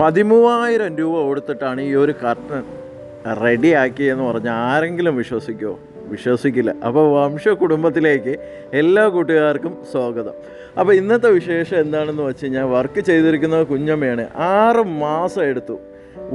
പതിമൂവായിരം രൂപ കൊടുത്തിട്ടാണ് ഈ ഒരു കർട്ടൻ റെഡിയാക്കിയെന്ന് പറഞ്ഞാൽ ആരെങ്കിലും വിശ്വസിക്കുമോ വിശ്വസിക്കില്ല. അപ്പോൾ വംശ കുടുംബത്തിലേക്ക് എല്ലാ കൂട്ടുകാർക്കും സ്വാഗതം. അപ്പോൾ ഇന്നത്തെ വിശേഷം എന്താണെന്ന് വെച്ച് കഴിഞ്ഞാൽ വർക്ക് ചെയ്തിരിക്കുന്നത് കുഞ്ഞമ്മയാണ്. ആറ് മാസം എടുത്തു.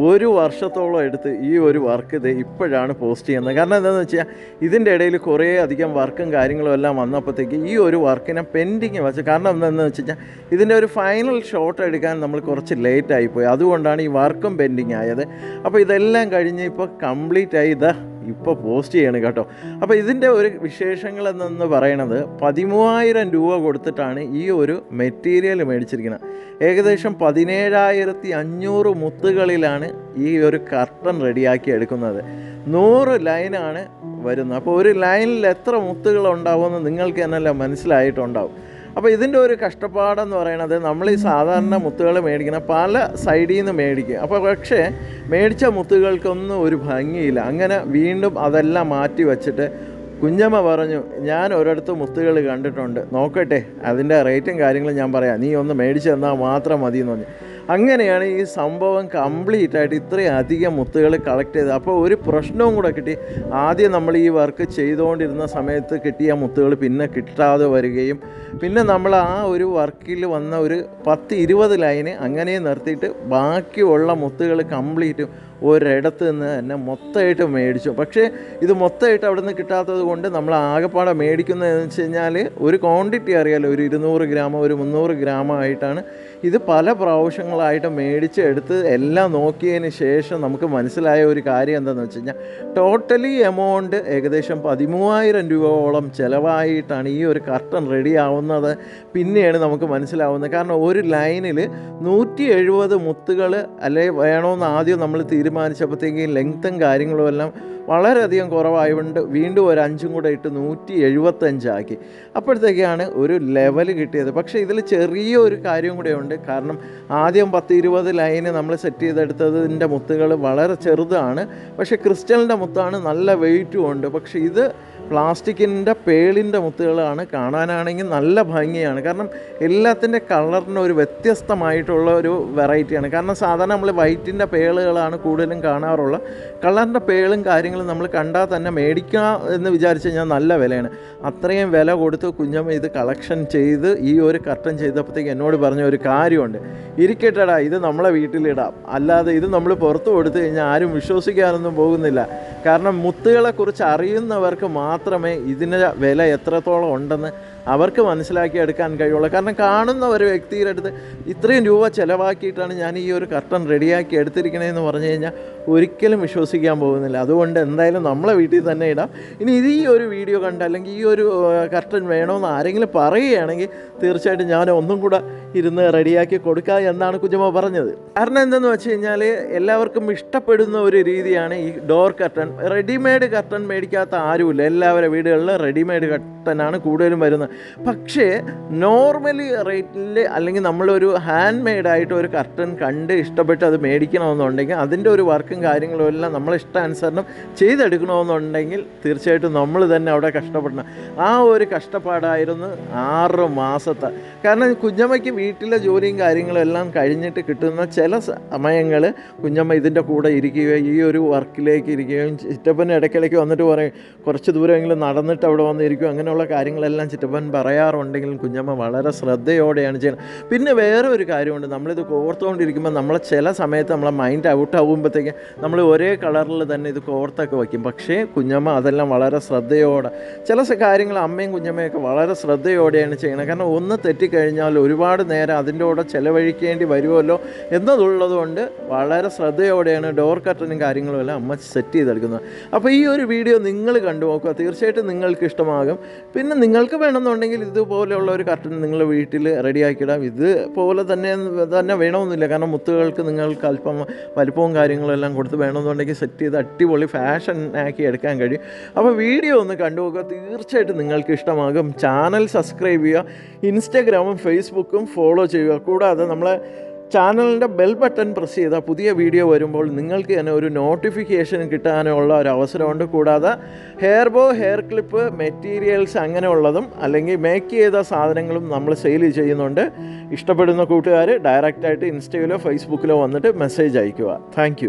ഒരു വർഷത്തോളം എടുത്ത് ഈ ഒരു വർക്ക് ഇത് ഇപ്പോഴാണ് പോസ്റ്റ് ചെയ്യുന്നത്. കാരണം എന്താണെന്ന് വെച്ചാൽ ഇതിന്റെ ഇടയിൽ കുറേ അധികം വർക്കും കാര്യങ്ങളും എല്ലാം വന്നപ്പോഴത്തേക്ക് ഈ ഒരു വർക്കിനെ പെൻഡിങ് വെച്ച് കാരണം എന്താണെന്ന് വെച്ച് കഴിഞ്ഞാൽ ഇതിന്റെ ഒരു ഫൈനൽ ഷോട്ട് എടുക്കാൻ നമ്മൾ കുറച്ച് ലേറ്റ് ആയിപ്പോയി അതുകൊണ്ടാണ് ഈ വർക്കും പെൻഡിങ് ആയത്. അപ്പോൾ ഇതെല്ലാം കഴിഞ്ഞ് ഇപ്പോൾ കംപ്ലീറ്റ് ആയി ഇതാ ഇപ്പോൾ പോസ്റ്റ് ചെയ്യണം കേട്ടോ. അപ്പോൾ ഇതിന്റെ ഒരു വിശേഷങ്ങൾ എന്ന് പറയണത് പതിമൂവായിരം രൂപ കൊടുത്തിട്ടാണ് ഈ ഒരു മെറ്റീരിയൽ മേടിച്ചിരിക്കുന്നത് ഏകദേശം പതിനേഴായിരത്തി അഞ്ഞൂറ് മുത്തുകളിലാണ് ഈ ഒരു കർട്ടൻ റെഡിയാക്കി എടുക്കുന്നത്. നൂറ് ലൈനാണ് വരുന്നത്. അപ്പോൾ ഒരു ലൈനിൽ എത്ര മുത്തുകൾ ഉണ്ടാവുമെന്ന് നിങ്ങൾക്ക് എന്നല്ല മനസ്സിലായിട്ടുണ്ടാവും. അപ്പോൾ ഇതിന്റെ ഒരു കഷ്ടപ്പാടെന്ന് പറയണത് നമ്മൾ ഈ സാധാരണ മുത്തുകൾ മേടിക്കുന്ന പല സൈഡിൽ നിന്ന് മേടിക്കും അപ്പോൾ പക്ഷേ മേടിച്ച മുത്തുകൾക്കൊന്നും ഒരു ഭംഗിയില്ല. അങ്ങനെ വീണ്ടും അതെല്ലാം മാറ്റി വച്ചിട്ട് കുഞ്ഞമ്മ പറഞ്ഞു ഞാൻ ഒരിടത്ത് മുത്തുകൾ കണ്ടിട്ടുണ്ട്. നോക്കട്ടെ അതിന്റെ റേറ്റും കാര്യങ്ങളും ഞാൻ പറയാം. നീ ഒന്ന് മേടിച്ച് തന്നാൽ മാത്രം മതി എന്ന് പറഞ്ഞു. അങ്ങനെയാണ് ഈ സംഭവം കംപ്ലീറ്റ് ആയിട്ട് ഇത്രയും അധികം മുത്തുകൾ കളക്ട് ചെയ്തത്. അപ്പോൾ ഒരു പ്രശ്നവും കൂടെ കിട്ടി. ആദ്യം നമ്മൾ ഈ വർക്ക് ചെയ്തുകൊണ്ടിരുന്ന സമയത്ത് കിട്ടിയ മുത്തുകൾ പിന്നെ കിട്ടാതെ വരികയും പിന്നെ നമ്മൾ ആ ഒരു വർക്കിൽ വന്ന ഒരു പത്ത് ഇരുപത് ലൈന് അങ്ങനെ നിർത്തിയിട്ട് ബാക്കിയുള്ള മുത്തുകൾ കംപ്ലീറ്റും ഒരിടത്ത് നിന്ന് തന്നെ മൊത്തമായിട്ട് മേടിച്ചു. പക്ഷേ ഇത് മൊത്തമായിട്ട് അവിടെ നിന്ന് കിട്ടാത്തത് കൊണ്ട് നമ്മൾ ആകെപ്പാടെ മേടിക്കുന്നതെന്ന് വെച്ച് കഴിഞ്ഞാൽ ഒരു ക്വാണ്ടിറ്റി അറിയാലോ ഒരു ഇരുന്നൂറ് ഗ്രാമോ ഒരു മുന്നൂറ് ഗ്രാമോ ആയിട്ടാണ്. ഇത് പല പ്രാവശ്യങ്ങളായിട്ട് മേടിച്ച് എടുത്ത് എല്ലാം നോക്കിയതിന് ശേഷം നമുക്ക് മനസ്സിലായ ഒരു കാര്യം എന്താണെന്ന് വെച്ച് കഴിഞ്ഞാൽ ടോട്ടലി എമൗണ്ട് ഏകദേശം പതിമൂവായിരം രൂപയോളം ചിലവായിട്ടാണ് ഈ ഒരു കർട്ടൻ റെഡി ആവുന്നത് പിന്നെയാണ് നമുക്ക് മനസ്സിലാവുന്നത്. കാരണം ഒരു ലൈനിൽ നൂറ്റി എഴുപത് മുത്തുകൾ അല്ലെ വേണമെന്ന് ആദ്യം നമ്മൾ തീരുമാനിച്ചപ്പോഴത്തേക്കും ലെങ്ത്തും കാര്യങ്ങളും എല്ലാം വളരെയധികം കുറവായതുകൊണ്ട് വീണ്ടും ഒരു അഞ്ചും കൂടെ ഇട്ട് നൂറ്റി എഴുപത്തഞ്ചാക്കി അപ്പോഴത്തേക്കാണ് ഒരു ലെവൽ കിട്ടിയത്. പക്ഷേ ഇതിൽ ചെറിയൊരു കാര്യം കൂടെ ഉണ്ട് കാരണം ആദ്യം പത്ത് ഇരുപത് ലൈന് നമ്മൾ സെറ്റ് ചെയ്തെടുത്തതിന്റെ മുത്തുകൾ വളരെ ചെറുതാണ്. പക്ഷേ ക്രിസ്റ്റലിന്റെ മുത്താണ് നല്ല വെയിറ്റും ഉണ്ട്. പക്ഷേ ഇത് പ്ലാസ്റ്റിക്കിന്റെ പേളിന്റെ മുത്തുകളാണ്. കാണാനാണെങ്കിൽ നല്ല ഭംഗിയാണ്. കാരണം എല്ലാത്തിന്റെ കളറിന് ഒരു വ്യത്യസ്തമായിട്ടുള്ള ഒരു വെറൈറ്റിയാണ് കാരണം സാധാരണ നമ്മൾ വൈറ്റിന്റെ പേളുകളാണ് കൂടുതലും കാണാറുള്ള കളറിന്റെ പേളും കാര്യങ്ങളും നമ്മൾ കണ്ടാൽ തന്നെ മേടിക്കാം എന്ന് വിചാരിച്ചു കഴിഞ്ഞാൽ നല്ല വിലയാണ്. അത്രയും വില കൊടുത്ത് കുഞ്ഞമ്മ ഇത് കളക്ഷൻ ചെയ്ത് ഈ ഒരു കർട്ടൻ ചെയ്തപ്പോഴത്തേക്ക് എന്നോട് പറഞ്ഞ ഒരു കാര്യമുണ്ട്. ഇരിക്കട്ടെടാ ഇത് നമ്മളെ വീട്ടിലിടാം. അല്ലാതെ ഇത് നമ്മൾ പുറത്ത് കൊടുത്തു കഴിഞ്ഞാൽ ആരും വിശ്വസിക്കാനൊന്നും പോകുന്നില്ല. കാരണം മുത്തുകളെക്കുറിച്ച് അറിയുന്നവർക്ക് മാത്രമേ ഇതിന് വില എത്രത്തോളം ഉണ്ടെന്ന് അവർക്ക് മനസ്സിലാക്കി എടുക്കാൻ കഴിയുള്ളൂ. കാരണം കാണുന്ന ഒരു വ്യക്തിയുടെ അടുത്ത് ഇത്രയും രൂപ ചിലവാക്കിയിട്ടാണ് ഞാൻ ഈ ഒരു കർട്ടൻ റെഡിയാക്കി എടുത്തിരിക്കണതെന്ന് പറഞ്ഞു കഴിഞ്ഞാൽ ഒരിക്കലും വിശ്വസിക്കാൻ പോകുന്നില്ല. അതുകൊണ്ട് എന്തായാലും നമ്മളെ വീട്ടിൽ തന്നെ ഇടാം. ഇനി ഇത് ഈ ഒരു വീഡിയോ കണ്ട് അല്ലെങ്കിൽ ഈ ഒരു കർട്ടൻ വേണമെന്ന് ആരെങ്കിലും പറയുകയാണെങ്കിൽ തീർച്ചയായിട്ടും ഞാൻ ഒന്നും കൂടെ ഇരുന്ന് റെഡിയാക്കി കൊടുക്കുക എന്നാണ് കുഞ്ഞുമോ പറഞ്ഞത്. കാരണം എന്തെന്ന് വെച്ച് കഴിഞ്ഞാൽ എല്ലാവർക്കും ഇഷ്ടപ്പെടുന്ന ഒരു രീതിയാണ് ഈ ഡോർ കർട്ടൺ റെഡിമെയ്ഡ് കർട്ടൺ മേടിക്കാത്ത ആരുമില്ല. എല്ലാവരുടെ വീടുകളിലും റെഡിമെയ്ഡ് കർട്ടനാണ് കൂടുതലും വരുന്നത്. പക്ഷേ നോർമലി റേറ്റിൽ അല്ലെങ്കിൽ നമ്മളൊരു ഹാൻഡ് മെയ്ഡായിട്ട് ഒരു കർട്ടൻ കണ്ട് ഇഷ്ടപ്പെട്ട് അത് മേടിക്കണമെന്നുണ്ടെങ്കിൽ അതിന്റെ ഒരു വർക്കും കാര്യങ്ങളും എല്ലാം നമ്മളെ ഇഷ്ടാനുസരണം ചെയ്തെടുക്കണമെന്നുണ്ടെങ്കിൽ തീർച്ചയായിട്ടും നമ്മൾ തന്നെ അവിടെ കഷ്ടപ്പെടണം. ആ ഒരു കഷ്ടപ്പാടായിരുന്നു ആറ് മാസത്തെ. കാരണം കുഞ്ഞമ്മയ്ക്ക് വീട്ടിലെ ജോലിയും കാര്യങ്ങളും എല്ലാം കഴിഞ്ഞിട്ട് കിട്ടുന്ന ചില സമയങ്ങൾ കുഞ്ഞമ്മ ഇതിന്റെ കൂടെ ഇരിക്കുകയും ഈ ഒരു വർക്കിലേക്ക് ഇരിക്കുകയും ചിറ്റപ്പൻ ഇടയ്ക്കിടയ്ക്ക് വന്നിട്ട് പറയും കുറച്ച് ദൂരമെങ്കിലും നടന്നിട്ട് അവിടെ വന്നിരിക്കും അങ്ങനെയുള്ള കാര്യങ്ങളെല്ലാം ചിറ്റപ്പൻ പറയാറുണ്ടെങ്കിലും കുഞ്ഞമ്മ വളരെ ശ്രദ്ധയോടെയാണ് ചെയ്യുന്നത്. പിന്നെ വേറെ ഒരു കാര്യമുണ്ട്. നമ്മളിത് കോർത്തുകൊണ്ടിരിക്കുമ്പോൾ നമ്മളെ ചില സമയത്ത് നമ്മളെ മൈൻഡ് ഔട്ട് ആകുമ്പോഴത്തേക്ക് നമ്മൾ ഒരേ കളറിൽ തന്നെ ഇത് കോർത്തൊക്കെ വയ്ക്കും. പക്ഷേ കുഞ്ഞമ്മ അതെല്ലാം വളരെ ശ്രദ്ധയോടെ ചില കാര്യങ്ങൾ അമ്മയും കുഞ്ഞമ്മയൊക്കെ വളരെ ശ്രദ്ധയോടെയാണ് ചെയ്യുന്നത്. കാരണം ഒന്ന് തെറ്റിക്കഴിഞ്ഞാൽ ഒരുപാട് നേരം അതിന്റെ കൂടെ ചിലവഴിക്കേണ്ടി വരുമല്ലോ എന്നതുള്ളതുകൊണ്ട് വളരെ ശ്രദ്ധയോടെയാണ് ഡോർ കർട്ടനും കാര്യങ്ങളും എല്ലാം അമ്മ സെറ്റ് ചെയ്തെടുക്കുന്നത്. അപ്പോൾ ഈ ഒരു വീഡിയോ നിങ്ങൾ കണ്ടു നോക്കുക. തീർച്ചയായിട്ടും നിങ്ങൾക്ക് ഇഷ്ടമാകും. പിന്നെ നിങ്ങൾക്ക് വേണമെന്നുണ്ടെങ്കിൽ ഇതുപോലെയുള്ള ഒരു കർട്ടൻ നിങ്ങൾ വീട്ടിൽ റെഡിയാക്കിയിടാം ഇതുപോലെ തന്നെ തന്നെ വേണമെന്നില്ല. കാരണം മുത്തുകൾക്ക് നിങ്ങൾക്ക് അല്പം വലിപ്പവും കാര്യങ്ങളെല്ലാം കൊടുത്ത് വേണമെന്നുണ്ടെങ്കിൽ സെറ്റ് ചെയ്ത് അടിപൊളി ഫാഷൻ ആക്കി എടുക്കാൻ കഴിയും. അപ്പോൾ വീഡിയോ ഒന്ന് കണ്ടുപോകുക തീർച്ചയായിട്ടും നിങ്ങൾക്ക് ഇഷ്ടമാകും. ചാനൽ സബ്സ്ക്രൈബ് ചെയ്യുക. ഇൻസ്റ്റാഗ്രാമും ഫേസ്ബുക്കും ഫോളോ ചെയ്യുക. കൂടാതെ നമ്മളെ ചാനലിന്റെ ബെൽ ബട്ടൺ പ്രസ് ചെയ്താൽ പുതിയ വീഡിയോ വരുമ്പോൾ നിങ്ങൾക്ക് തന്നെ ഒരു നോട്ടിഫിക്കേഷൻ കിട്ടാനുള്ള ഒരു അവസരമുണ്ട്. കൂടാതെ hair bow hair clip materials അങ്ങനെയുള്ളതും അല്ലെങ്കിൽ മേക്ക് ചെയ്ത സാധനങ്ങളും നമ്മൾ സെയിൽ ചെയ്യുന്നുണ്ട്. ഇഷ്ടപ്പെടുന്ന കൂട്ടുകാർ ഡയറക്റ്റായിട്ട് ഇൻസ്റ്റയിലോ ഫേസ്ബുക്കിലോ വന്നിട്ട് മെസ്സേജ് അയയ്ക്കുക. താങ്ക്